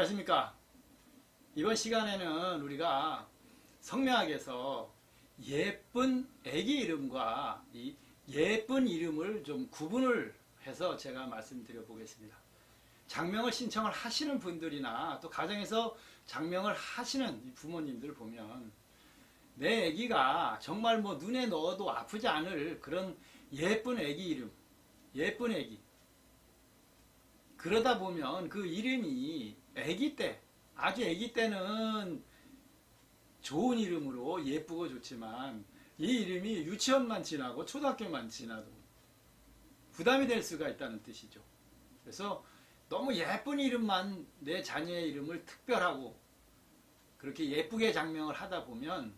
안녕하십니까. 이번 시간에는 우리가 성명학에서 예쁜 애기 이름과 이 예쁜 이름을 좀 구분을 해서 제가 말씀드려 보겠습니다. 장명을 신청을 하시는 분들이나 또 가정에서 장명을 하시는 이 부모님들 보면 내 아기가 정말 뭐 눈에 넣어도 아프지 않을 그런 예쁜 아기 이름, 예쁜 아기. 그러다 보면 그 이름이 아기 때, 아주 아기 때는 좋은 이름으로 예쁘고 좋지만 이 이름이 유치원만 지나고 초등학교만 지나도 부담이 될 수가 있다는 뜻이죠. 그래서 너무 예쁜 이름만 내 자녀의 이름을 특별하고 그렇게 예쁘게 장명을 하다 보면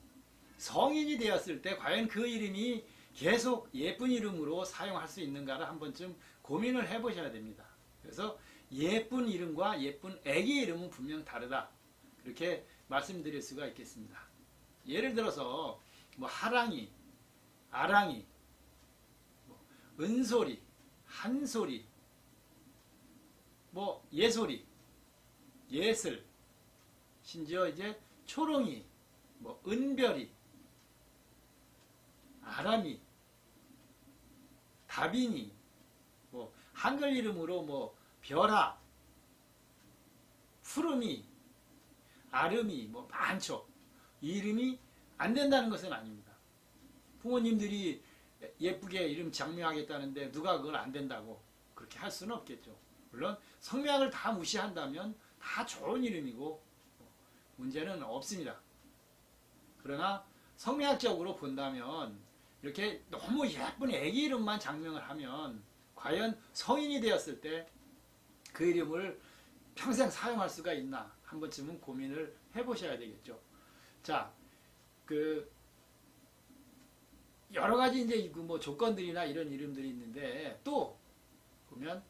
성인이 되었을 때 과연 그 이름이 계속 예쁜 이름으로 사용할 수 있는가를 한 번쯤 고민을 해보셔야 됩니다. 그래서 예쁜 이름과 예쁜 애기 이름은 분명 다르다. 그렇게 말씀드릴 수가 있겠습니다. 예를 들어서 뭐 하랑이, 아랑이, 뭐 은소리, 한소리, 뭐 예소리, 예슬, 심지어 이제 초롱이, 뭐 은별이, 아람이, 다빈이, 뭐 한글 이름으로 뭐 별아, 푸름이, 아름이 뭐 많죠. 이 이름이 안 된다는 것은 아닙니다. 부모님들이 예쁘게 이름 장명하겠다는데 누가 그걸 안 된다고 그렇게 할 수는 없겠죠. 물론 성명을 다 무시한다면 다 좋은 이름이고 문제는 없습니다. 그러나 성명학적으로 본다면 이렇게 너무 예쁜 애기 이름만 장명을 하면 과연 성인이 되었을 때 그 이름을 평생 사용할 수가 있나 한 번쯤은 고민을 해보셔야 되겠죠. 자, 그 여러 가지 이제 뭐 조건들이나 이런 이름들이 있는데 또 보면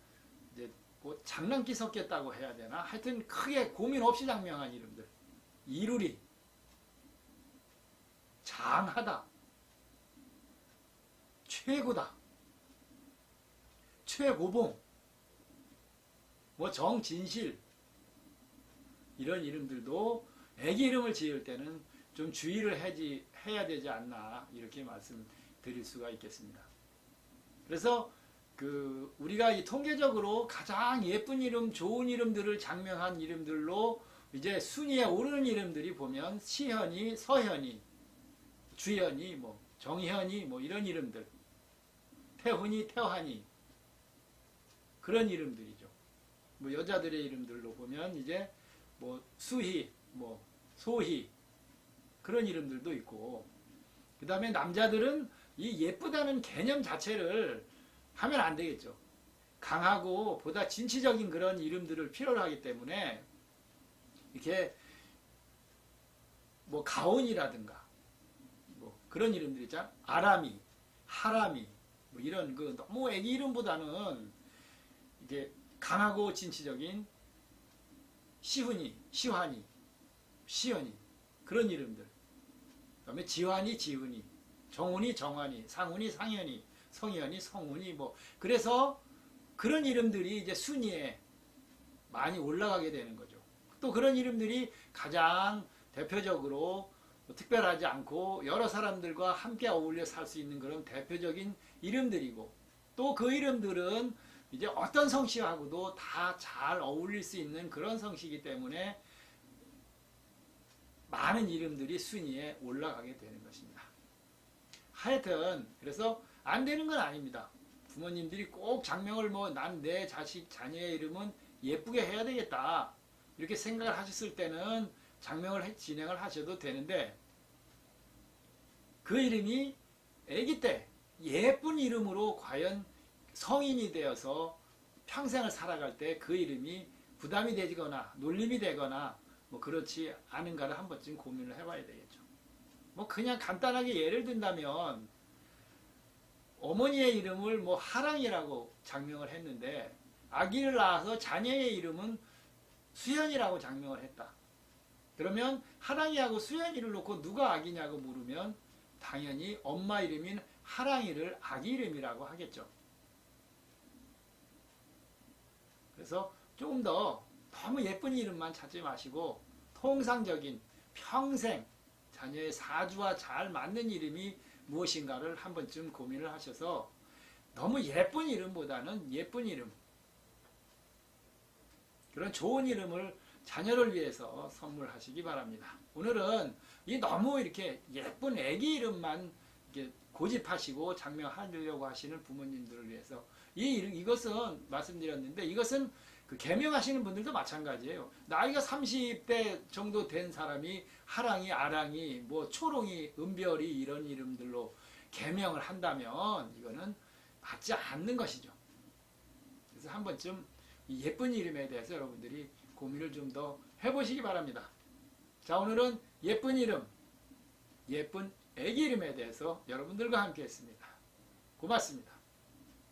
이제 뭐 장난기 섞였다고 해야 되나? 하여튼 크게 고민 없이 장명한 이름들. 이루리. 장하다. 최고다. 최고봉 뭐 정진실 이런 이름들도 애기 이름을 지을 때는 좀 주의를 해지, 해야 되지 않나 이렇게 말씀드릴 수가 있겠습니다. 그래서 그 우리가 이 통계적으로 가장 예쁜 이름, 좋은 이름들을 장명한 이름들로 이제 순위에 오르는 이름들이 보면 시현이, 서현이, 주현이, 뭐 정현이, 뭐 이런 이름들, 태훈이, 태환이 그런 이름들이죠. 뭐 여자들의 이름들로 보면 이제 뭐 수희, 뭐 소희 그런 이름들도 있고 그 다음에 남자들은 이 예쁘다는 개념 자체를 하면 안 되겠죠. 강하고 보다 진취적인 그런 이름들을 필요로 하기 때문에 이렇게 뭐 가온이라든가 뭐 그런 이름들 있잖아. 아람이, 하람이 뭐 이런 그 너무 애기 이름보다는 이게 강하고 진취적인 시훈이, 시환이, 시연이 그런 이름들. 그다음에 지환이, 지훈이, 정훈이, 정환이, 상훈이, 상현이, 성현이, 성훈이 뭐 그래서 그런 이름들이 이제 순위에 많이 올라가게 되는 거죠. 또 그런 이름들이 가장 대표적으로 뭐 특별하지 않고 여러 사람들과 함께 어울려 살 수 있는 그런 대표적인 이름들이고 또 그 이름들은 이제 어떤 성씨하고도 다 잘 어울릴 수 있는 그런 성씨이기 때문에 많은 이름들이 순위에 올라가게 되는 것입니다. 하여튼 그래서 안 되는 건 아닙니다. 부모님들이 꼭 장명을 뭐 난 내 자식 자녀의 이름은 예쁘게 해야 되겠다 이렇게 생각을 하셨을 때는 장명을 해- 진행을 하셔도 되는데 그 이름이 아기 때 예쁜 이름으로 과연 성인이 되어서 평생을 살아갈 때 그 이름이 부담이 되거나 놀림이 되거나 뭐 그렇지 않은가를 한 번쯤 고민을 해봐야 되겠죠. 뭐 그냥 간단하게 예를 든다면 어머니의 이름을 뭐 하랑이라고 장명을 했는데 아기를 낳아서 자녀의 이름은 수연이라고 장명을 했다. 그러면 하랑이하고 수연이를 놓고 누가 아기냐고 물으면 당연히 엄마 이름인 하랑이를 아기 이름이라고 하겠죠. 그래서 조금 더 너무 예쁜 이름만 찾지 마시고 통상적인 평생 자녀의 사주와 잘 맞는 이름이 무엇인가를 한 번쯤 고민을 하셔서 너무 예쁜 이름보다는 예쁜 이름 그런 좋은 이름을 자녀를 위해서 선물하시기 바랍니다. 오늘은 이 너무 이렇게 예쁜 애기 이름만 이렇게 고집하시고 장명하려고 하시는 부모님들을 위해서 이 이것은 말씀드렸는데 이것은 그 개명하시는 분들도 마찬가지예요. 나이가 30대 정도 된 사람이 하랑이, 아랑이, 뭐 초롱이, 은별이 이런 이름들로 개명을 한다면 이거는 맞지 않는 것이죠. 그래서 한 번쯤 이 예쁜 이름에 대해서 여러분들이 고민을 좀 더 해보시기 바랍니다. 자, 오늘은 예쁜 이름, 예쁜 애기 이름에 대해서 여러분들과 함께 했습니다. 고맙습니다.